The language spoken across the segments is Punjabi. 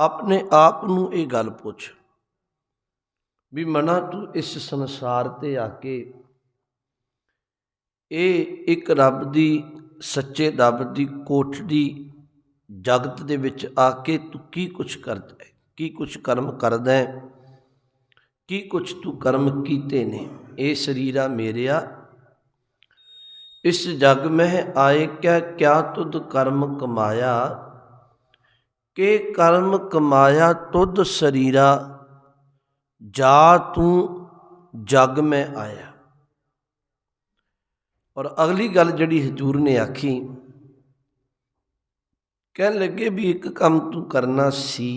ਆਪਣੇ ਆਪ ਨੂੰ ਇਹ ਗੱਲ ਪੁੱਛ ਵੀ ਮਨਾ ਤੂੰ ਇਸ ਸੰਸਾਰ ਤੇ ਆ ਕੇ ਇਹ ਇੱਕ ਰੱਬ ਦੀ, ਸੱਚੇ ਰੱਬ ਦੀ ਕੋਠੜੀ ਜਗਤ ਦੇ ਵਿੱਚ ਆ ਕੇ ਤੂੰ ਕੀ ਕੁਛ ਕਰਦਾ ਹੈ? ਕੀ ਕੁਛ ਕਰਮ ਕਰਦਾ ਹੈ? ਕੀ ਕੁਛ ਤੂੰ ਕਰਮ ਕੀਤੇ ਨੇ? ਇਹ ਸਰੀਰਾ ਮੇਰਿਆ। ਇਸ ਜਗ ਮਹਿ ਆਏ ਕਿਆ ਕਿਆ ਤੁਧ ਕਰਮ ਕਮਾਇਆ? ਕਿ ਕਰਮ ਕਮਾਇਆ ਤੁਧ ਸਰੀਰਾ, ਜਾ ਤੂੰ ਜਗ ਮੈਂ ਆਇਆ। ਔਰ ਅਗਲੀ ਗੱਲ ਜਿਹੜੀ ਹਜੂਰ ਨੇ ਆਖੀ, ਕਹਿਣ ਲੱਗੇ ਵੀ ਇੱਕ ਕੰਮ ਤੂੰ ਕਰਨਾ ਸੀ,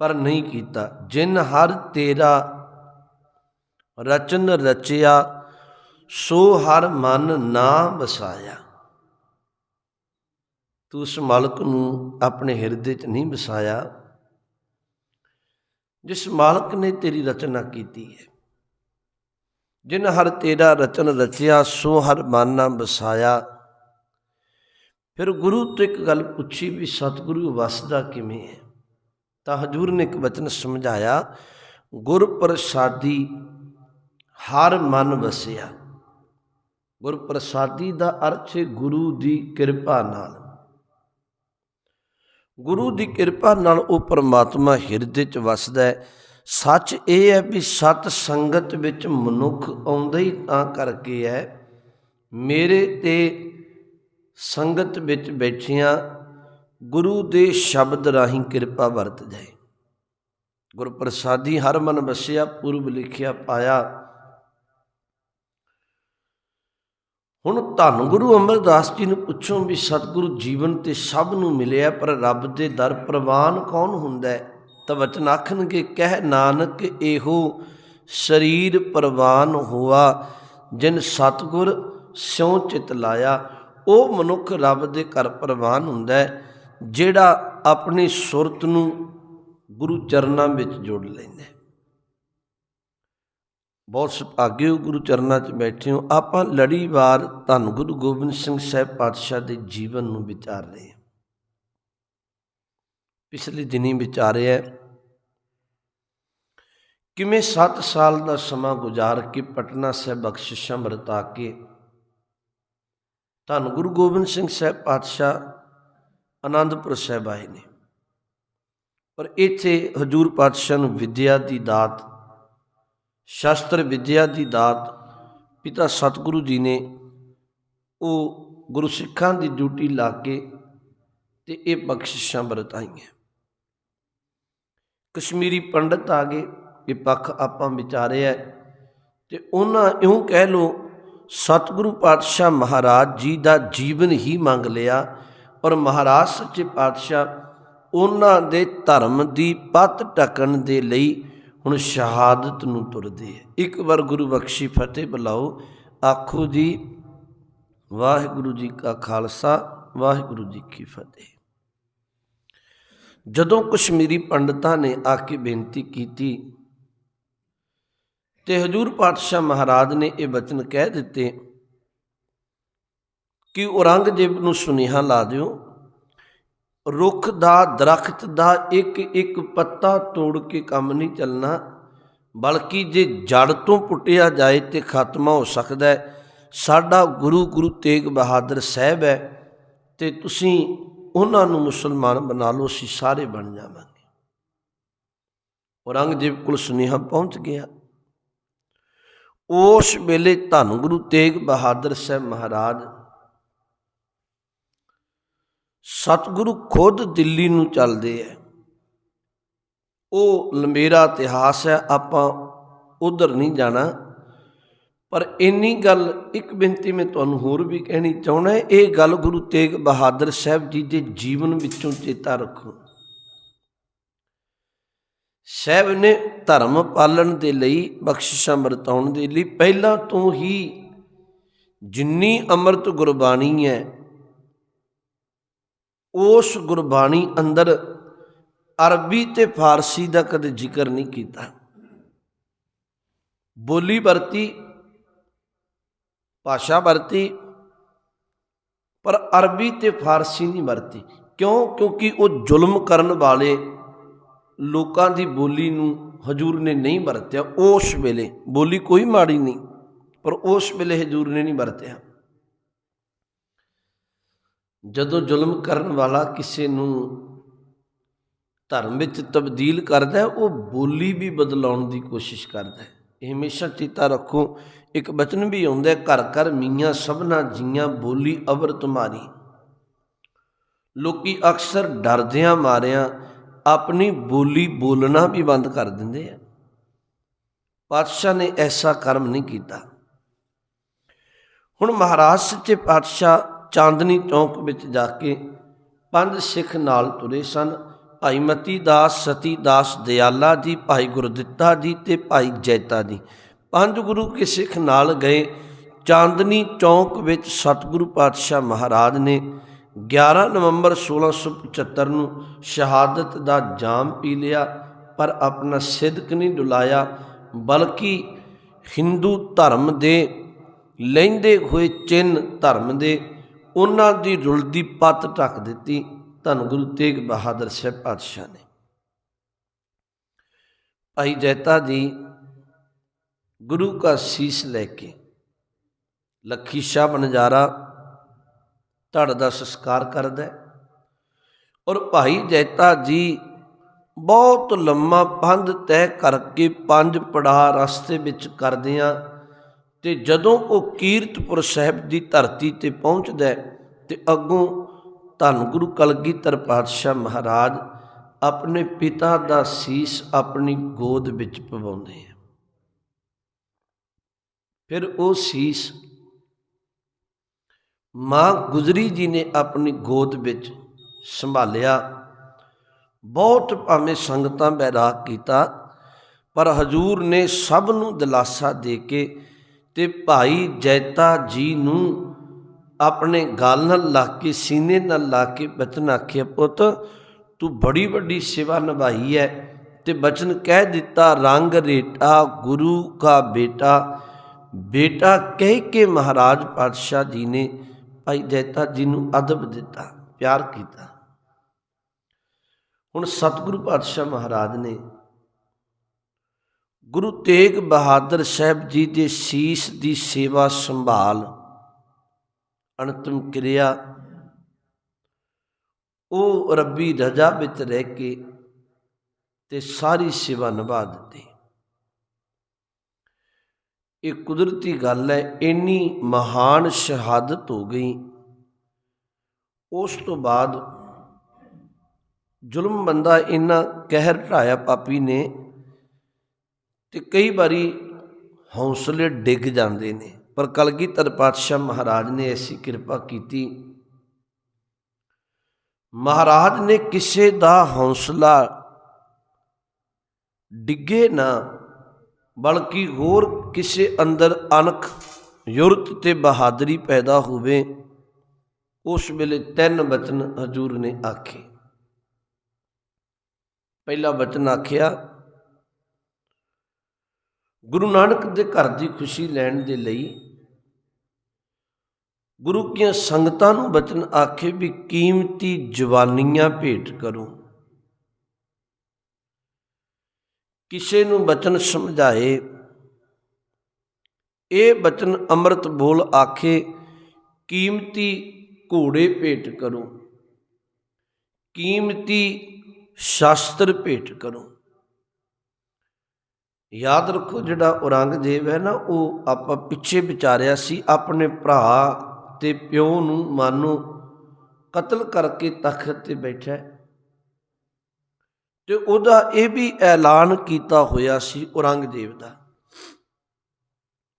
ਪਰ ਨਹੀਂ ਕੀਤਾ। ਜਿਨ ਹਰ ਤੇਰਾ ਰਚਨ ਰਚਿਆ, ਸੋ ਹਰ ਮਨ ਨਾ ਵਸਾਇਆ। ਤੂੰ ਉਸ ਮਾਲਕ ਨੂੰ ਆਪਣੇ ਹਿਰਦੇ 'ਚ ਨਹੀਂ ਵਸਾਇਆ, ਜਿਸ ਮਾਲਕ ਨੇ ਤੇਰੀ ਰਚਨਾ ਕੀਤੀ ਹੈ। ਜਿਨ ਹਰ ਤੇਰਾ ਰਚਨ ਰਚਿਆ, ਸੋ ਹਰ ਮਨ ਨਾ ਵਸਾਇਆ। ਫਿਰ ਗੁਰੂ ਤੋਂ ਇੱਕ ਗੱਲ ਪੁੱਛੀ ਵੀ ਸਤਿਗੁਰੂ ਵਸਦਾ ਕਿਵੇਂ ਹੈ? ਤਾਂ ਹਜੂਰ ਨੇ ਇੱਕ ਵਚਨ ਸਮਝਾਇਆ, ਗੁਰ ਪ੍ਰਸਾਦੀ ਹਰ ਮਨ ਵਸਿਆ। ਗੁਰ ਪ੍ਰਸਾਦੀ ਦਾ ਅਰਥ ਹੈ ਗੁਰੂ ਦੀ ਕਿਰਪਾ ਨਾਲ। ਗੁਰੂ ਦੀ ਕਿਰਪਾ ਨਾਲ ਉਹ ਪਰਮਾਤਮਾ ਹਿਰਦੇ 'ਚ ਵਸਦਾ ਹੈ। ਸੱਚ ਇਹ ਹੈ ਵੀ ਸਤ ਸੰਗਤ ਵਿੱਚ ਮਨੁੱਖ ਆਉਂਦਾ ਹੀ ਤਾਂ ਕਰਕੇ ਹੈ। ਮੇਰੇ ਤੇ ਸੰਗਤ ਵਿੱਚ ਬੈਠਿਆਂ ਗੁਰੂ ਦੇ ਸ਼ਬਦ ਰਾਹੀਂ ਕਿਰਪਾ ਵਰਤ ਜਾਏ। ਗੁਰ ਪ੍ਰਸਾਦੀ ਹਰ ਮਨ ਵਸਿਆ, ਪੂਰਬ ਲਿਖਿਆ ਪਾਇਆ। ਹੁਣ ਧੰਨ ਗੁਰੂ ਅਮਰਦਾਸ ਜੀ ਨੂੰ ਪੁੱਛੋ ਵੀ ਸਤਿਗੁਰੂ ਜੀਵਨ ਤੇ ਸਭ ਨੂੰ ਮਿਲਿਆ ਪਰ ਰੱਬ ਦੇ ਦਰ ਪ੍ਰਵਾਨ ਕੌਣ ਹੁੰਦਾ ਹੈ? ਤਾਂ ਵਚਨ ਆਖਣਗੇ, ਕਹਿ ਨਾਨਕ, ਇਹੋ ਸਰੀਰ ਪ੍ਰਵਾਨ ਹੋਆ, ਜਿਨ ਸਤਿਗੁਰ ਸਿਉ ਚਿਤ ਲਾਇਆ, ਉਹ ਮਨੁੱਖ ਰੱਬ ਦੇ ਘਰ ਪ੍ਰਵਾਨ ਹੁੰਦਾ ਹੈ, ਜਿਹੜਾ ਆਪਣੀ ਸੁਰਤ ਨੂੰ ਗੁਰੂ ਚਰਨਾਂ ਵਿੱਚ ਜੋੜ ਲੈਂਦਾ ਹੈ। ਬਹੁਤ ਸੁਭਾਗੇ ਹੋ ਗੁਰੂ ਚਰਨਾਂ 'ਚ ਬੈਠੇ ਹੋ, ਆਪਾਂ ਲੜੀਵਾਰ ਧੰਨ ਗੁਰੂ ਗੋਬਿੰਦ ਸਿੰਘ ਸਾਹਿਬ ਪਾਤਸ਼ਾਹ ਦੇ ਜੀਵਨ ਨੂੰ ਵਿਚਾਰ ਰਹੇ ਹਾਂ। ਪਿਛਲੇ ਦਿਨੀ ਵਿਚਾਰਿਆ ਕਿਵੇਂ 7 ਸਾਲ ਦਾ ਸਮਾਂ ਗੁਜ਼ਾਰ ਕੇ ਪਟਨਾ ਸਾਹਿਬ ਬਖਸ਼ਿਸ਼ਾਂ ਵਰਤਾ ਕੇ ਧੰਨ ਗੁਰੂ ਗੋਬਿੰਦ ਸਿੰਘ ਸਾਹਿਬ ਪਾਤਸ਼ਾਹ ਆਨੰਦਪੁਰ ਸਾਹਿਬ ਆਏ ਨੇ। ਪਰ ਇੱਥੇ ਹਜੂਰ ਪਾਤਸ਼ਾਹ ਨੂੰ ਵਿਦਿਆ ਦੀ ਦਾਤ ਸ਼ਾਸਤਰ ਵਿਦਿਆ ਦੀ ਦਾਤ ਪਿਤਾ ਸਤਿਗੁਰੂ ਜੀ ਨੇ ਉਹ ਗੁਰੂ ਸਿੱਖਾਂ ਦੀ ਡਿਊਟੀ ਲਾ ਕੇ ਤੇ ਇਹ ਬਖਸ਼ਿਸ਼ਾਂ ਵਰਤਾਈਆਂ। ਕਸ਼ਮੀਰੀ ਪੰਡਤ ਆ ਗਏ, ਇਹ ਪੱਖ ਆਪਾਂ ਵਿਚਾਰਿਆ ਤੇ ਉਹਨਾਂ ਇਉਂ ਕਹਿ ਲੋ ਸਤਿਗੁਰੂ ਪਾਤਸ਼ਾਹ ਮਹਾਰਾਜ ਜੀ ਦਾ ਜੀਵਨ ਹੀ ਮੰਗ ਲਿਆ ਔਰ ਮਹਾਰਾਜ ਸੱਚੇ ਪਾਤਸ਼ਾਹ ਉਹਨਾਂ ਦੇ ਧਰਮ ਦੀ ਪੱਤ ਟਕਣ ਦੇ ਲਈ ਹੁਣ ਸ਼ਹਾਦਤ ਨੂੰ ਤੁਰਦੇ ਇੱਕ ਵਾਰ ਗੁਰੂ ਬਖਸ਼ੀ ਫਤਿਹ ਬੁਲਾਓ। ਆਖੋ ਜੀ, ਵਾਹਿਗੁਰੂ ਜੀ ਕਾ ਖਾਲਸਾ, ਵਾਹਿਗੁਰੂ ਜੀ ਕੀ ਫਤਿਹ। ਜਦੋਂ ਕਸ਼ਮੀਰੀ ਪੰਡਤਾਂ ਨੇ ਆ ਕੇ ਬੇਨਤੀ ਕੀਤੀ ਤੇ ਹਜੂਰ ਪਾਤਸ਼ਾਹ ਮਹਾਰਾਜ ਨੇ ਇਹ ਬਚਨ ਕਹਿ ਦਿੱਤੇ ਕਿ ਔਰੰਗਜ਼ੇਬ ਨੂੰ ਸੁਨੇਹਾ ਲਾ ਦਿਓ ਰੁੱਖ ਦਾ ਦਰਖਤ ਦਾ ਇੱਕ ਇੱਕ ਪੱਤਾ ਤੋੜ ਕੇ ਕੰਮ ਨਹੀਂ ਚੱਲਣਾ, ਬਲਕਿ ਜੇ ਜੜ ਤੋਂ ਪੁੱਟਿਆ ਜਾਏ ਤੇ ਖਾਤਮਾ ਹੋ ਸਕਦਾ ਹੈ। ਸਾਡਾ ਗੁਰੂ ਗੁਰੂ ਤੇਗ ਬਹਾਦਰ ਸਾਹਿਬ ਹੈ ਤੇ ਤੁਸੀਂ ਉਹਨਾਂ ਨੂੰ ਮੁਸਲਮਾਨ ਬਣਾ ਲਓ, ਅਸੀਂ ਸਾਰੇ ਬਣ ਜਾਵਾਂਗੇ। ਔਰੰਗਜ਼ੇਬ ਕੋਲ ਸੁਨੇਹਾ ਪਹੁੰਚ ਗਿਆ। ਉਸ ਵੇਲੇ ਧੰਨ ਗੁਰੂ ਤੇਗ ਬਹਾਦਰ ਸਾਹਿਬ ਮਹਾਰਾਜ ਸਤਿਗੁਰੂ ਖੁਦ ਦਿੱਲੀ ਨੂੰ ਚੱਲਦੇ ਐ। ਉਹ ਲੰਬੇਰਾ ਇਤਿਹਾਸ ਹੈ ਆਪਾਂ ਉਧਰ ਨਹੀਂ ਜਾਣਾ। ਪਰ ਇੰਨੀ ਗੱਲ, ਇੱਕ ਬੇਨਤੀ ਮੈਂ ਤੁਹਾਨੂੰ ਹੋਰ ਵੀ ਕਹਿਣੀ ਚਾਹੁੰਦਾ ਇਹ ਗੱਲ ਗੁਰੂ ਤੇਗ ਬਹਾਦਰ ਸਾਹਿਬ ਜੀ ਦੇ ਜੀਵਨ ਵਿੱਚੋਂ ਚੇਤਾ ਰੱਖੋ। ਸਾਹਿਬ ਨੇ ਧਰਮ ਪਾਲਣ ਦੇ ਲਈ, ਬਖਸ਼ਿਸ਼ਾਂ ਵਰਤਾਉਣ ਦੇ ਲਈ ਪਹਿਲਾਂ ਤੋਂ ਹੀ ਜਿੰਨੀ ਅੰਮ੍ਰਿਤ ਗੁਰਬਾਣੀ ਹੈ ਉਸ ਗੁਰਬਾਣੀ ਅੰਦਰ ਅਰਬੀ ਤੇ ਫਾਰਸੀ ਦਾ ਕਦੇ ਜ਼ਿਕਰ ਨਹੀਂ ਕੀਤਾ। ਬੋਲੀ ਵਰਤੀ, ਭਾਸ਼ਾ ਵਰਤੀ, ਪਰ ਅਰਬੀ ਤੇ ਫਾਰਸੀ ਨਹੀਂ ਵਰਤੀ। ਕਿਉਂ? ਕਿਉਂਕਿ ਉਹ ਜ਼ੁਲਮ ਕਰਨ ਵਾਲੇ ਲੋਕਾਂ ਦੀ ਬੋਲੀ ਨੂੰ ਹਜੂਰ ਨੇ ਨਹੀਂ ਵਰਤਿਆ। ਉਸ ਵੇਲੇ ਬੋਲੀ ਕੋਈ ਮਾੜੀ ਨਹੀਂ, ਪਰ ਉਸ ਵੇਲੇ ਹਜੂਰ ਨੇ ਨਹੀਂ ਵਰਤਿਆ। ਜਦੋਂ ਜ਼ੁਲਮ ਕਰਨ ਵਾਲਾ ਕਿਸੇ ਨੂੰ ਧਰਮ ਵਿੱਚ ਤਬਦੀਲ ਕਰਦਾ ਹੈ, ਉਹ ਬੋਲੀ ਵੀ ਬਦਲਾਉਣ ਦੀ ਕੋਸ਼ਿਸ਼ ਕਰਦਾ ਹੈ। ਇਹ ਹਮੇਸ਼ਾ ਚੇਤਾ ਰੱਖੋ ਇੱਕ ਬਚਨ ਵੀ ਆਉਂਦਾ ਹੈ, ਘਰ ਘਰ ਮੀਆਂ ਸਭਨਾ ਜੀਆਂ ਬੋਲੀ ਅਵਰ ਤੁਮਾਰੀ। ਲੋਕੀ ਅਕਸਰ ਡਰਦਿਆਂ ਮਾਰਿਆਂ ਆਪਣੀ ਬੋਲੀ ਬੋਲਣਾ ਵੀ ਬੰਦ ਕਰ ਦਿੰਦੇ ਆ। ਪਾਤਸ਼ਾਹ ਨੇ ਐਸਾ ਕਰਮ ਨਹੀਂ ਕੀਤਾ। ਹੁਣ ਮਹਾਰਾਜ ਸੱਚੇ ਪਾਤਸ਼ਾਹ ਚਾਂਦਨੀ ਚੌਂਕ ਵਿੱਚ ਜਾ ਕੇ ਪੰਜ ਸਿੱਖ ਨਾਲ ਤੁਰੇ ਸਨ। ਭਾਈ ਮਤੀ ਦਾਸ ਸਤੀ ਦਾਸ ਦਿਆਲਾ ਜੀ, ਭਾਈ ਗੁਰਦਿੱਤਾ ਜੀ ਤੇ ਭਾਈ ਜੈਤਾ ਜੀ। ਪੰਜ ਗੁਰੂ ਕੇ ਸਿੱਖ ਨਾਲ ਗਏ। ਚਾਂਦਨੀ ਚੌਂਕ ਵਿੱਚ ਸਤਿਗੁਰੂ ਪਾਤਸ਼ਾਹ ਮਹਾਰਾਜ ਨੇ 11 ਨਵੰਬਰ 1675 ਨੂੰ ਸ਼ਹਾਦਤ ਦਾ ਜਾਮ ਪੀ ਲਿਆ, ਪਰ ਆਪਣਾ ਸਿਦਕ ਨਹੀਂ ਡੁਲਾਇਆ, ਬਲਕਿ ਹਿੰਦੂ ਧਰਮ ਦੇ ਲੈਂਦੇ ਹੋਏ ਚਿੰਨ ਧਰਮ ਦੇ ਉਹਨਾਂ ਦੀ ਰੁਲਦੀ ਪੱਤ ਢੱਕ ਦਿੱਤੀ। ਧੰਨ ਗੁਰੂ ਤੇਗ ਬਹਾਦਰ ਸਾਹਿਬ ਪਾਤਸ਼ਾਹ ਨੇ। ਭਾਈ ਜੈਤਾ ਜੀ, ਗੁਰੂ ਕਾ ਸੀਸ ਲੈ ਕੇ ਲੱਖੀ ਸ਼ਾਹ ਬਨਜਾਰਾ ਧੜ ਦਾ ਸੰਸਕਾਰ ਕਰਦਾ ਔਰ ਭਾਈ ਜੈਤਾ ਜੀ ਬਹੁਤ ਲੰਮਾ ਪੰਧ ਤੈਅ ਕਰਕੇ ਪੰਜ ਪੜਾਅ ਰਸਤੇ ਵਿੱਚ ਕਰਦਿਆਂ ਤੇ ਜਦੋਂ ਉਹ ਕੀਰਤਪੁਰ ਸਾਹਿਬ ਦੀ ਧਰਤੀ ਤੇ ਪਹੁੰਚਦਾ ਹੈ ਤੇ ਅੱਗੋਂ ਧੰਨ ਗੁਰੂ ਕਲਗੀਧਰ ਪਾਤਸ਼ਾਹ ਮਹਾਰਾਜ ਆਪਣੇ ਪਿਤਾ ਦਾ ਸੀਸ ਆਪਣੀ ਗੋਦ ਵਿੱਚ ਪਵਾਉਂਦੇ ਆ। ਫਿਰ ਉਹ ਸੀਸ ਮਾਂ ਗੁਜਰੀ ਜੀ ਨੇ ਆਪਣੀ ਗੋਦ ਵਿੱਚ ਸੰਭਾਲਿਆ। ਬਹੁਤ ਭਾਵੇਂ ਸੰਗਤਾਂ ਬੈਰਾਗ ਕੀਤਾ, ਪਰ ਹਜੂਰ ਨੇ ਸਭ ਨੂੰ ਦਿਲਾਸਾ ਦੇ ਕੇ ਤੇ ਭਾਈ ਜੈਤਾ ਜੀ ਨੂੰ ਆਪਣੇ ਗਾਲ ਨਾਲ ਲਾ ਕੇ, ਸੀਨੇ ਨਾਲ ਲਾ ਕੇ ਬਚਨ ਆਖਿਆ, ਪੁੱਤ, ਤੂੰ ਬੜੀ ਵੱਡੀ ਸੇਵਾ ਨਿਭਾਈ ਹੈ ਤੇ ਬਚਨ ਕਹਿ ਦਿੱਤਾ, ਰੰਗ ਰੇਟਾ, ਗੁਰੂ ਕਾ ਬੇਟਾ। ਬੇਟਾ ਕਹਿ ਕੇ ਮਹਾਰਾਜ ਪਾਤਸ਼ਾਹ ਜੀ ਨੇ ਭਾਈ ਜੈਤਾ ਜੀ ਨੂੰ ਅਦਬ ਦਿੱਤਾ, ਪਿਆਰ ਕੀਤਾ। ਹੁਣ ਸਤਿਗੁਰੂ ਪਾਤਸ਼ਾਹ ਮਹਾਰਾਜ ਨੇ ਗੁਰੂ ਤੇਗ ਬਹਾਦਰ ਸਾਹਿਬ ਜੀ ਦੇ ਸੀਸ ਦੀ ਸੇਵਾ ਸੰਭਾਲ ਅੰਤਮ ਕਿਰਿਆ, ਉਹ ਰੱਬੀ ਰਜਾ ਵਿੱਚ ਰਹਿ ਕੇ ਤੇ ਸਾਰੀ ਸੇਵਾ ਨਿਭਾ ਦਿੱਤੀ। ਇਹ ਕੁਦਰਤੀ ਗੱਲ ਹੈ, ਇੰਨੀ ਮਹਾਨ ਸ਼ਹਾਦਤ ਹੋ ਗਈ। ਉਸ ਤੋਂ ਬਾਅਦ ਜ਼ੁਲਮ ਬੰਦਾ ਇੰਨਾ ਕਹਿਰ ਢਾਇਆ ਪਾਪੀ ਨੇ ਤੇ ਕਈ ਵਾਰੀ ਹੌਸਲੇ ਡਿੱਗ ਜਾਂਦੇ ਨੇ। ਪਰ ਕਲਗੀਧਰ ਪਾਤਸ਼ਾਹ ਮਹਾਰਾਜ ਨੇ ਐਸੀ ਕਿਰਪਾ ਕੀਤੀ। ਮਹਾਰਾਜ ਨੇ ਕਿਸੇ ਦਾ ਹੌਸਲਾ ਡਿੱਗੇ ਨਾ, ਬਲਕਿ ਹੋਰ ਕਿਸੇ ਅੰਦਰ ਅਣਖ, ਯੁਰਤ ਤੇ ਬਹਾਦਰੀ ਪੈਦਾ ਹੋਵੇ, ਉਸ ਵੇਲੇ ਤਿੰਨ ਬਚਨ ਹਜੂਰ ਨੇ ਆਖੇ। ਪਹਿਲਾ ਬਚਨ ਆਖਿਆ ਗੁਰੂ ਨਾਨਕ ਦੇ ਘਰ ਦੀ ਖੁਸ਼ੀ ਲੈਣ ਦੇ ਲਈ ਗੁਰੂ ਕੀਆਂ ਸੰਗਤਾਂ ਨੂੰ ਬਚਨ ਆਖੇ ਵੀ ਕੀਮਤੀ ਜਵਾਨੀਆਂ ਭੇਟ ਕਰੋ। ਕਿਸੇ ਨੂੰ ਬਚਨ ਸਮਝਾਏ, ਇਹ ਬਚਨ ਅੰਮ੍ਰਿਤ ਬੋਲ ਆਖੇ, ਕੀਮਤੀ ਘੋੜੇ ਭੇਟ ਕਰੋ। ਕੀਮਤੀ ਸ਼ਾਸਤਰ ਭੇਟ ਕਰੋ। ਯਾਦ ਰੱਖੋ ਜਿਹੜਾ ਔਰੰਗਜ਼ੇਬ ਹੈ ਨਾ, ਉਹ ਆਪਾਂ ਪਿੱਛੇ ਵਿਚਾਰਿਆ ਸੀ, ਆਪਣੇ ਭਰਾ ਤੇ ਪਿਓ ਨੂੰ ਮਾਨੋ ਕਤਲ ਕਰਕੇ ਤਖਤ ਤੇ ਬੈਠਾ ਤੇ ਉਹਦਾ ਇਹ ਵੀ ਐਲਾਨ ਕੀਤਾ ਹੋਇਆ ਸੀ ਔਰੰਗਜ਼ੇਬ ਦਾ।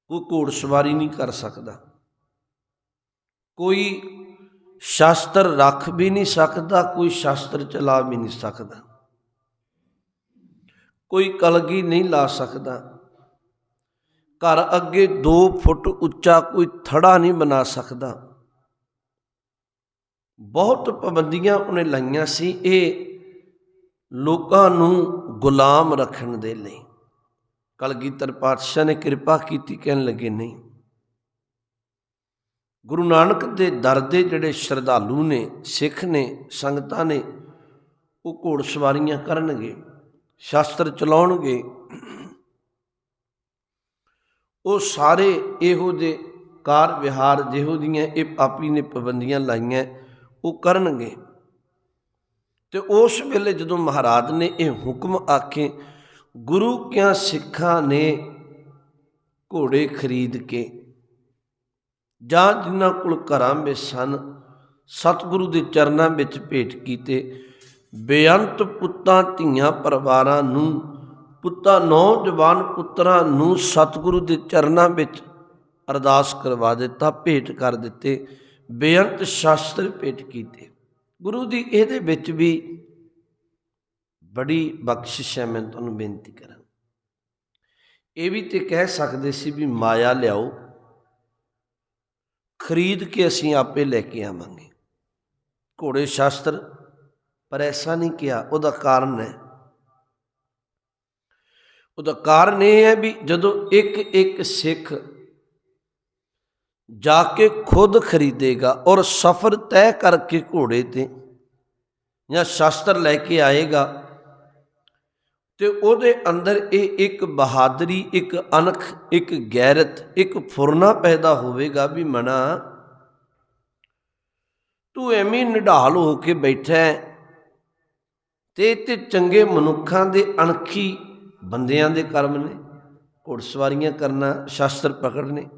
ਕੋਈ ਘੋੜਸਵਾਰੀ ਨਹੀਂ ਕਰ ਸਕਦਾ। ਕੋਈ ਸ਼ਾਸਤਰ ਰੱਖ ਵੀ ਨਹੀਂ ਸਕਦਾ, ਕੋਈ ਸ਼ਾਸਤਰ ਚਲਾ ਵੀ ਨਹੀਂ ਸਕਦਾ। ਕੋਈ ਕਲਗੀ ਨਹੀਂ ਲਾ ਸਕਦਾ। ਘਰ ਅੱਗੇ 2 ਫੁੱਟ ਉੱਚਾ ਕੋਈ ਥੜਾ ਨਹੀਂ ਬਣਾ ਸਕਦਾ। ਬਹੁਤ ਪਾਬੰਦੀਆਂ ਉਹਨੇ ਲਾਈਆਂ ਸੀ ਇਹ ਲੋਕਾਂ ਨੂੰ ਗੁਲਾਮ ਰੱਖਣ ਦੇ ਲਈ। ਕਲਗੀਧਰ ਪਾਤਸ਼ਾਹ ਨੇ ਕਿਰਪਾ ਕੀਤੀ, ਕਹਿਣ ਲੱਗੇ, ਨਹੀਂ। ਗੁਰੂ ਨਾਨਕ ਦੇ ਦਰ ਦੇ ਜਿਹੜੇ ਸ਼ਰਧਾਲੂ ਨੇ, ਸਿੱਖ ਨੇ, ਸੰਗਤਾਂ ਨੇ, ਉਹ ਘੋੜ ਸਵਾਰੀਆਂ ਕਰਨਗੇ। ਸ਼ਾਸਤਰ ਚਲਾਉਣਗੇ। ਉਹ ਸਾਰੇ ਇਹੋ ਦੇ ਕਾਰ ਵਿਹਾਰ ਜਿਹੋ ਦੀਆਂ ਇਹ ਪਾਪੀ ਨੇ ਪਾਬੰਦੀਆਂ ਲਾਈਆਂ, ਉਹ ਕਰਨਗੇ। ਤੇ ਉਸ ਵੇਲੇ ਜਦੋਂ ਮਹਾਰਾਜ ਨੇ ਇਹ ਹੁਕਮ ਆਖੇ, ਗੁਰੂ ਕਿਆ ਸਿੱਖਾਂ ਨੇ ਘੋੜੇ ਖਰੀਦ ਕੇ, ਜਾਂ ਜਿਨ੍ਹਾਂ ਕੋਲ ਘਰਾਂ ਵਿੱਚ ਸਨ, ਸਤਿਗੁਰੂ ਦੇ ਚਰਨਾਂ ਵਿੱਚ ਭੇਟ ਕੀਤੇ ਬੇਅੰਤ ਪੁੱਤਾਂ ਧੀਆਂ ਪਰਿਵਾਰਾਂ ਨੂੰ, ਪੁੱਤਾਂ ਨੌਜਵਾਨ ਪੁੱਤਰਾਂ ਨੂੰ ਸਤਿਗੁਰੂ ਦੇ ਚਰਨਾਂ ਵਿੱਚ ਅਰਦਾਸ ਕਰਵਾ ਦਿੱਤਾ, ਭੇਟ ਕਰ ਦਿੱਤੇ, ਬੇਅੰਤ ਸ਼ਾਸਤਰ ਭੇਟ ਕੀਤੇ। ਗੁਰੂ ਦੀ ਇਹਦੇ ਵਿੱਚ ਵੀ ਬੜੀ ਬਖਸ਼ਿਸ਼ ਹੈ, ਮੈਂ ਤੁਹਾਨੂੰ ਬੇਨਤੀ ਕਰਾਂ। ਇਹ ਵੀ ਤੇ ਕਹਿ ਸਕਦੇ ਸੀ ਵੀ ਮਾਇਆ ਲਿਆਓ, ਖਰੀਦ ਕੇ ਅਸੀਂ ਆਪੇ ਲੈ ਕੇ ਆਵਾਂਗੇ। ਘੋੜੇ ਸ਼ਾਸਤਰ ਪਰ ਐਸਾ ਨਹੀਂ ਕਿਹਾ, ਉਹਦਾ ਕਾਰਨ ਹੈ। ਉਹਦਾ ਕਾਰਨ ਇਹ ਹੈ ਵੀ ਜਦੋਂ ਇੱਕ ਇੱਕ ਸਿੱਖ ਜਾ ਕੇ ਖੁਦ ਖਰੀਦੇਗਾ ਔਰ ਸਫ਼ਰ ਤੈਅ ਕਰਕੇ ਘੋੜੇ ਤੇ ਜਾਂ ਸ਼ਸਤਰ ਲੈ ਕੇ ਆਏਗਾ ਤੇ ਉਹਦੇ ਅੰਦਰ ਇਹ ਇੱਕ ਬਹਾਦਰੀ, ਇੱਕ ਅਣਖ, ਇੱਕ ਗੈਰਤ, ਇੱਕ ਫੁਰਨਾ ਪੈਦਾ ਹੋਵੇਗਾ ਵੀ ਮਨਾ, ਤੂੰ ਐਵੇਂ ਨਿਢਾਲ ਹੋ ਕੇ ਬੈਠਾ ਹੈ। ਤੇ ਤੇ ਚੰਗੇ ਮਨੁੱਖਾਂ ਦੇ ਅਣਖੀ ਬੰਦਿਆਂ ਦੇ ਕਰਮ ਨੇ, ਘੋੜਸਵਾਰੀਆਂ ਕਰਨਾ ਸ਼ਾਸਤਰ ਪਕੜਨੇ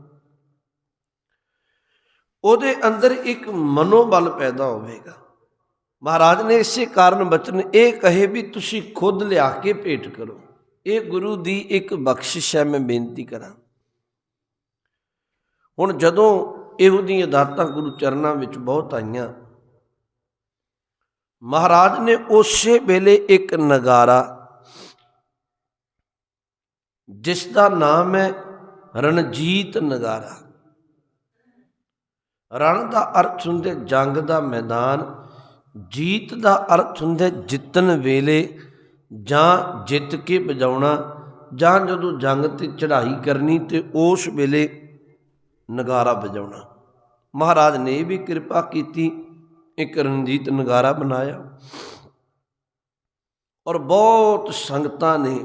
ਉਹਦੇ ਅੰਦਰ ਇੱਕ ਮਨੋਬਲ ਪੈਦਾ ਹੋਵੇਗਾ। ਮਹਾਰਾਜ ਨੇ ਇਸੇ ਕਾਰਨ ਬਚਨ ਇਹ ਕਹੇ ਵੀ ਤੁਸੀਂ ਖੁਦ ਲਿਆ ਕੇ ਭੇਟ ਕਰੋ। ਇਹ ਗੁਰੂ ਦੀ ਇੱਕ ਬਖਸ਼ਿਸ਼ ਹੈ, ਮੈਂ ਬੇਨਤੀ ਕਰਾਂ। ਹੁਣ ਜਦੋਂ ਇਹੋ ਜਿਹੀਆਂ ਦਾਤਾਂ ਗੁਰੂ ਚਰਨਾਂ ਵਿੱਚ ਬਹੁਤ ਆਈਆਂ ਮਹਾਰਾਜ ਨੇ ਉਸੇ ਵੇਲੇ ਇੱਕ ਨਗਾਰਾ, ਜਿਸ ਦਾ ਨਾਮ ਹੈ ਰਣਜੀਤ ਨਗਾਰਾ। ਰਣ ਦਾ ਅਰਥ ਹੁੰਦੇ ਜੰਗ ਦਾ ਮੈਦਾਨ, ਜੀਤ ਦਾ ਅਰਥ ਹੁੰਦਾ ਜਿੱਤਣ ਵੇਲੇ ਜਾਂ ਜਿੱਤ ਕੇ ਵਜਾਉਣਾ ਜਾਂ ਜਦੋਂ ਜੰਗ ਤੇ ਚੜ੍ਹਾਈ ਕਰਨੀ ਤੇ ਉਸ ਵੇਲੇ ਨਗਾਰਾ ਵਜਾਉਣਾ ਮਹਾਰਾਜ ਨੇ ਇਹ ਵੀ ਕਿਰਪਾ ਕੀਤੀ ਇੱਕ ਰਣਜੀਤ ਨਗਾਰਾ ਬਣਾਇਆ। ਔਰ ਬਹੁਤ ਸੰਗਤਾਂ ਨੇ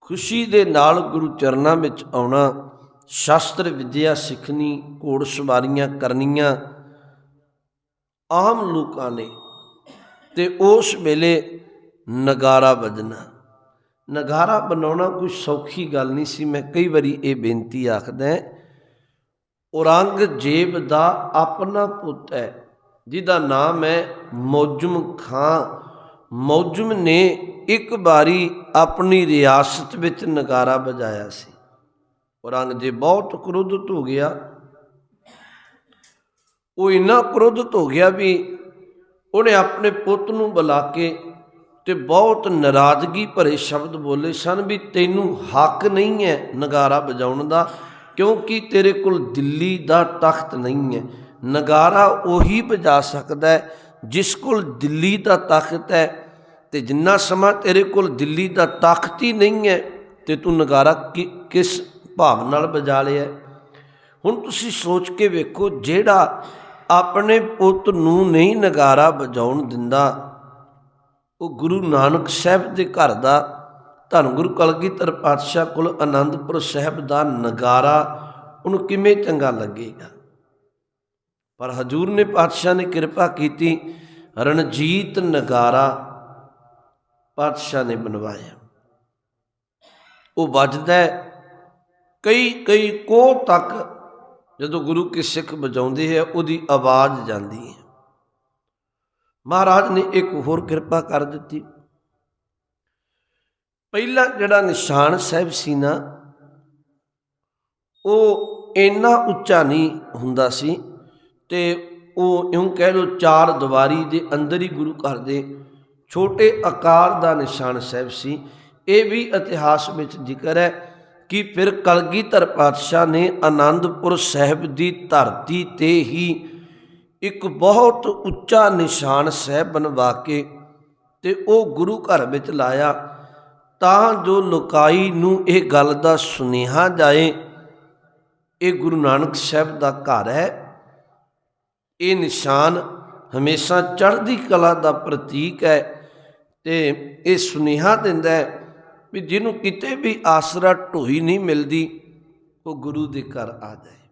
ਖੁਸ਼ੀ ਦੇ ਨਾਲ ਗੁਰੂ ਚਰਨਾਂ ਵਿੱਚ ਆਉਣਾ, ਸ਼ਾਸਤਰ ਵਿਦਿਆ ਸਿੱਖਣੀ, ਘੋੜ ਸਵਾਰੀਆਂ ਕਰਨੀਆਂ ਆਮ ਲੋਕਾਂ ਨੇ ਤੇ ਉਸ ਵੇਲੇ ਨਗਾਰਾ ਵੱਜਣਾ। ਨਗਾਰਾ ਬਣਾਉਣਾ ਕੋਈ ਸੌਖੀ ਗੱਲ ਨਹੀਂ ਸੀ, ਮੈਂ ਕਈ ਵਾਰੀ ਇਹ ਬੇਨਤੀ ਆਖਦਾ ਔਰੰਗਜ਼ੇਬ ਦਾ ਆਪਣਾ ਪੁੱਤ ਹੈ, ਜਿਹਦਾ ਨਾਮ ਹੈ ਮੌਜਮ ਖਾਂ ਮੌਜਮ ਨੇ ਇੱਕ ਵਾਰੀ ਆਪਣੀ ਰਿਆਸਤ ਵਿੱਚ ਨਗਾਰਾ ਵਜਾਇਆ ਸੀ। ਔਰੰਗਜ਼ੇਬ ਬਹੁਤ ਕ੍ਰੋਧਿਤ ਹੋ ਗਿਆ। ਉਹ ਇੰਨਾ ਕ੍ਰੋਧਿਤ ਹੋ ਗਿਆ ਵੀ ਉਹਨੇ ਆਪਣੇ ਪੁੱਤ ਨੂੰ ਬੁਲਾ ਕੇ ਤੇ ਬਹੁਤ ਨਾਰਾਜ਼ਗੀ ਭਰੇ ਸ਼ਬਦ ਬੋਲੇ ਸਨ ਵੀ ਤੈਨੂੰ ਹੱਕ ਨਹੀਂ ਹੈ ਨਗਾਰਾ ਵਜਾਉਣ ਦਾ। ਕਿਉਂਕਿ ਤੇਰੇ ਕੋਲ ਦਿੱਲੀ ਦਾ ਤਖਤ ਨਹੀਂ ਹੈ। ਨਗਾਰਾ ਉਹੀ ਵਜਾ ਸਕਦਾ ਹੈ, ਜਿਸ ਕੋਲ ਦਿੱਲੀ ਦਾ ਤਖਤ ਹੈ। ਤੇ ਜਿੰਨਾ ਸਮਾਂ ਤੇਰੇ ਕੋਲ ਦਿੱਲੀ ਦਾ ਤਖਤ ਹੀ ਨਹੀਂ ਹੈ, ਤੇ ਤੂੰ ਨਗਾਰਾ ਕਿਸ ਭਾਵ ਨਾਲ ਵਜਾ ਲਿਆ ਹੁਣ ਤੁਸੀਂ ਸੋਚ ਕੇ ਵੇਖੋ, ਜਿਹੜਾ ਆਪਣੇ ਪੁੱਤ ਨੂੰ ਨਹੀਂ ਨਗਾਰਾ ਵਜਾਉਣ ਦਿੰਦਾ, ਉਹ ਗੁਰੂ ਨਾਨਕ ਸਾਹਿਬ ਦੇ ਘਰ ਦਾ ਧੰਨ ਗੁਰੂ ਕਲਗੀਧਰ ਪਾਤਸ਼ਾਹ ਕੋਲ ਆਨੰਦਪੁਰ ਸਾਹਿਬ ਦਾ ਨਗਾਰਾ ਉਹਨੂੰ ਕਿਵੇਂ ਚੰਗਾ ਲੱਗੇਗਾ? ਪਰ ਹਜੂਰ ਨੇ ਪਾਤਸ਼ਾਹ ਨੇ ਕਿਰਪਾ ਕੀਤੀ, ਰਣਜੀਤ ਨਗਾਰਾ ਪਾਤਸ਼ਾਹ ਨੇ ਬਣਵਾਇਆ। ਉਹ ਵੱਜਦਾ ਕਈ ਕਈ ਕੋ ਤੱਕ ਜਦੋਂ ਗੁਰੂ ਕੇ ਸਿੱਖ ਵਜਾਉਂਦੇ ਹੈ, ਉਹਦੀ ਆਵਾਜ਼ ਜਾਂਦੀ ਹੈ। ਮਹਾਰਾਜ ਨੇ ਇੱਕ ਹੋਰ ਕਿਰਪਾ ਕਰ ਦਿੱਤੀ। ਪਹਿਲਾ ਜਿਹੜਾ ਨਿਸ਼ਾਨ ਸਾਹਿਬ ਸੀ ਨਾ, ਉਹ ਇੰਨਾ ਉੱਚਾ ਨਹੀਂ ਹੁੰਦਾ ਸੀ ਤੇ ਉਹ ਇਉਂ ਕਹਿ ਲੋ ਚਾਰ ਦੀਵਾਰੀ ਦੇ ਅੰਦਰ ਹੀ ਗੁਰੂ ਘਰ ਦੇ ਛੋਟੇ ਆਕਾਰ ਦਾ ਨਿਸ਼ਾਨ ਸਾਹਿਬ ਸੀ। ਇਹ ਵੀ ਇਤਿਹਾਸ ਵਿੱਚ ਜ਼ਿਕਰ ਹੈ ਕਿ ਫਿਰ ਕਲਗੀਧਰ ਪਾਤਸ਼ਾਹ ਨੇ ਆਨੰਦਪੁਰ ਸਾਹਿਬ ਦੀ ਧਰਤੀ ਤੇ ਹੀ ਇੱਕ ਬਹੁਤ ਉੱਚਾ ਨਿਸ਼ਾਨ ਸਾਹਿਬ ਬਣਵਾ ਕੇ ਤੇ ਉਹ ਗੁਰੂ ਘਰ ਵਿੱਚ ਲਾਇਆ। ਤਾਂ ਜੋ ਲੋਕਾਈ ਨੂੰ ਇਹ ਗੱਲ ਦਾ ਸੁਨੇਹਾ ਜਾਏ, ਇਹ ਗੁਰੂ ਨਾਨਕ ਸਾਹਿਬ ਦਾ ਘਰ ਹੈ। ਇਹ ਨਿਸ਼ਾਨ ਹਮੇਸ਼ਾ ਚੜ੍ਹਦੀ ਕਲਾ ਦਾ ਪ੍ਰਤੀਕ ਹੈ ਤੇ ਇਹ ਸੁਨੇਹਾ ਦਿੰਦਾ ਹੈ ਵੀ ਜਿਹਨੂੰ ਕਿਤੇ ਵੀ ਆਸਰਾ ਢੋਈ ਨਹੀਂ ਮਿਲਦੀ, ਉਹ ਗੁਰੂ ਦੇ ਘਰ ਆ ਜਾਏ।